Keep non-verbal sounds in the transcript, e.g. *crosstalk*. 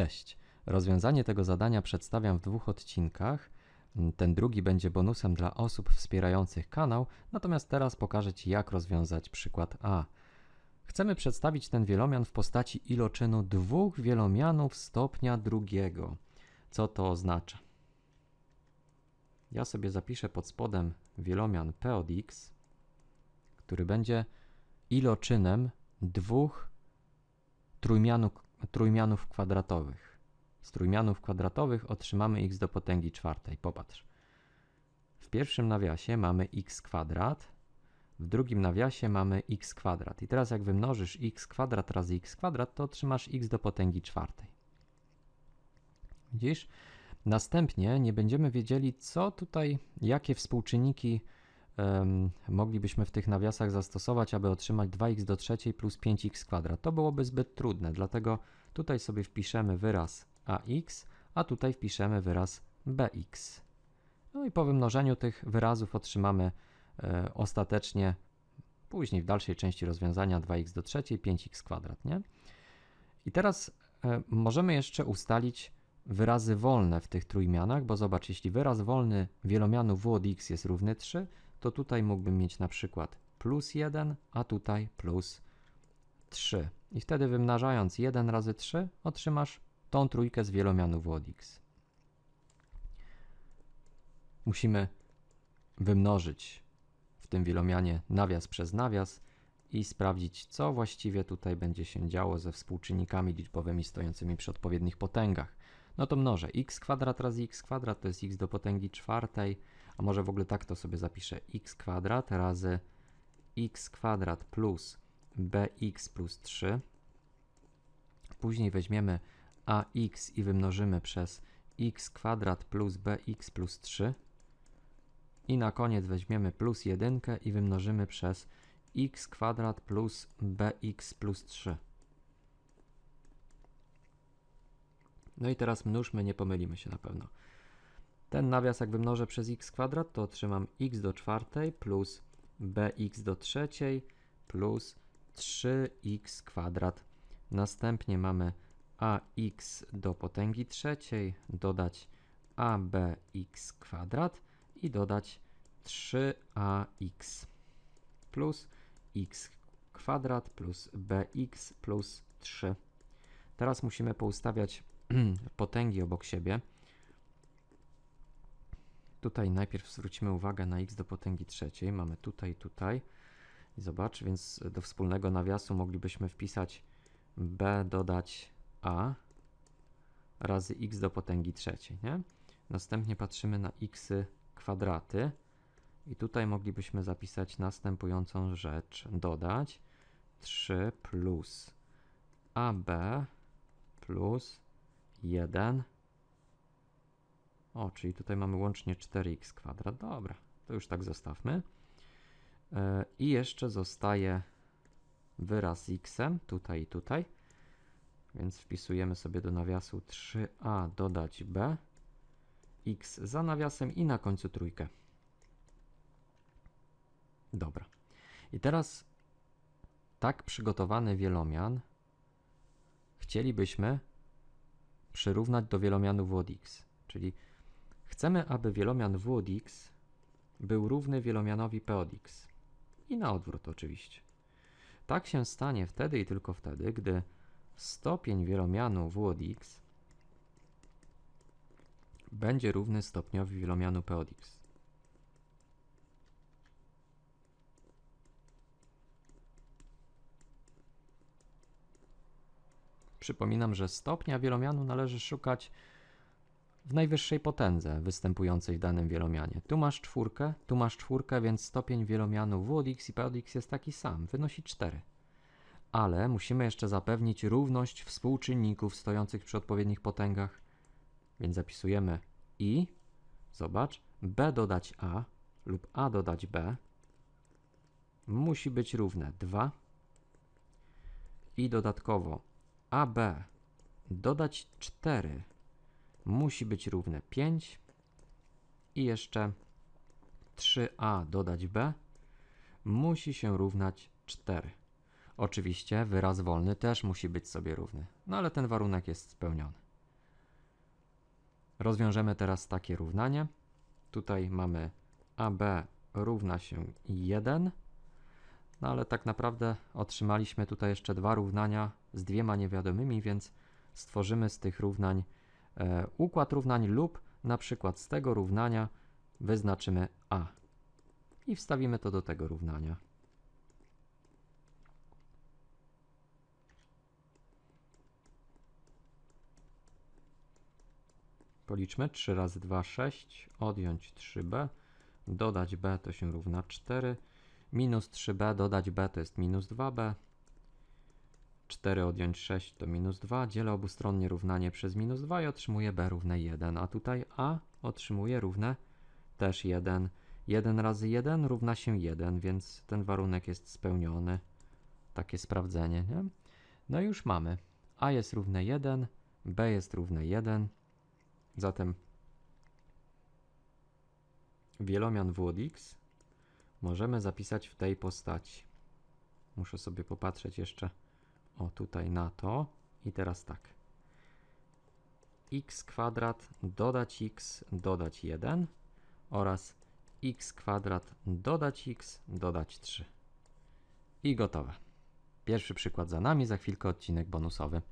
Cześć. Rozwiązanie tego zadania przedstawiam w dwóch odcinkach. Ten drugi będzie bonusem dla osób wspierających kanał, natomiast teraz pokażę Ci, jak rozwiązać przykład A. Chcemy przedstawić ten wielomian w postaci iloczynu dwóch wielomianów stopnia drugiego. Co to oznacza? Ja sobie zapiszę pod spodem wielomian p od x, który będzie iloczynem dwóch trójmianów, trójmianów kwadratowych. Z trójmianów kwadratowych otrzymamy x do potęgi czwartej. Popatrz. W pierwszym nawiasie mamy x kwadrat, w drugim nawiasie mamy x kwadrat. I teraz jak wymnożysz x kwadrat razy x kwadrat, to otrzymasz x do potęgi czwartej. Widzisz? Następnie nie będziemy wiedzieli, co tutaj, jakie współczynniki em, moglibyśmy w tych nawiasach zastosować, aby otrzymać 2x do trzeciej plus 5x kwadrat. To byłoby zbyt trudne, dlatego tutaj sobie wpiszemy wyraz ax, a tutaj wpiszemy wyraz bx. No i po wymnożeniu tych wyrazów otrzymamy e, ostatecznie później w dalszej części rozwiązania 2x do trzeciej 5x kwadrat, nie? I teraz e, możemy jeszcze ustalić wyrazy wolne w tych trójmianach, bo zobacz, jeśli wyraz wolny wielomianu w od x jest równy 3, to tutaj mógłbym mieć na przykład plus 1, a tutaj plus 3. I wtedy wymnażając 1 razy 3 otrzymasz tą trójkę z wielomianu w od x. Musimy wymnożyć w tym wielomianie nawias przez nawias i sprawdzić, co właściwie tutaj będzie się działo ze współczynnikami liczbowymi stojącymi przy odpowiednich potęgach. No to mnożę x kwadrat razy x kwadrat to jest x do potęgi czwartej, a może w ogóle tak to sobie zapiszę x kwadrat razy x kwadrat plus bx plus 3. Później weźmiemy ax i wymnożymy przez x kwadrat plus bx plus 3. I na koniec weźmiemy plus 1 i wymnożymy przez x kwadrat plus bx plus 3. No i teraz mnóżmy, nie pomylimy się na pewno. Ten nawias jak wymnożę przez x kwadrat, to otrzymam x do czwartej plus bx do trzeciej plus 3x kwadrat. Następnie mamy ax do potęgi trzeciej, dodać abx kwadrat i dodać 3ax plus x kwadrat plus bx plus 3. Teraz musimy poustawiać *clears throat* potęgi obok siebie. Tutaj najpierw zwrócimy uwagę na x do potęgi trzeciej. Mamy tutaj, tutaj. Zobacz, więc do wspólnego nawiasu moglibyśmy wpisać b dodać a razy x do potęgi trzeciej, nie? Następnie patrzymy na x kwadraty i tutaj moglibyśmy zapisać następującą rzecz. Dodać 3 plus ab plus 1. O, czyli tutaj mamy łącznie 4x kwadrat. Dobra, to już tak zostawmy. E, I jeszcze zostaje wyraz x, tutaj i tutaj. Więc wpisujemy sobie do nawiasu 3a dodać b, x za nawiasem i na końcu trójkę. Dobra. I teraz tak przygotowany wielomian chcielibyśmy przyrównać do wielomianu w od x. Czyli chcemy, aby wielomian w od x był równy wielomianowi p od x. I na odwrót oczywiście. Tak się stanie wtedy i tylko wtedy, gdy stopień wielomianu w od x będzie równy stopniowi wielomianu p od x. Przypominam, że stopnia wielomianu należy szukać w najwyższej potędze występującej w danym wielomianie. Tu masz czwórkę, tu masz czwórkę, więc stopień wielomianu w od x i p od x jest taki sam, wynosi 4. Ale musimy jeszcze zapewnić równość współczynników stojących przy odpowiednich potęgach, więc zapisujemy i, zobacz, b dodać a lub a dodać b musi być równe 2 i dodatkowo AB dodać 4 musi być równe 5 i jeszcze 3A dodać B musi się równać 4. Oczywiście wyraz wolny też musi być sobie równy, no ale ten warunek jest spełniony. Rozwiążemy teraz takie równanie. Tutaj mamy AB równa się 1, no ale tak naprawdę otrzymaliśmy tutaj jeszcze dwa równania z dwiema niewiadomymi, więc stworzymy z tych równań układ równań lub na przykład z tego równania wyznaczymy A. I wstawimy to do tego równania. Policzmy. 3 razy 2 6, odjąć 3b, dodać b to się równa 4, minus 3b dodać b to jest minus 2b, 4 odjąć 6 to minus 2, dzielę obustronnie równanie przez minus 2 i otrzymuję b równe 1, a tutaj a otrzymuje równe też 1. 1 razy 1 równa się 1, więc ten warunek jest spełniony. Takie sprawdzenie, nie? No i już mamy. a jest równe 1, b jest równe 1, Zatem wielomian w od x możemy zapisać w tej postaci. Muszę sobie popatrzeć jeszcze o tutaj na to i teraz tak. x kwadrat dodać x dodać 1 oraz x kwadrat dodać x dodać 3. I gotowe. Pierwszy przykład za nami, za chwilkę odcinek bonusowy.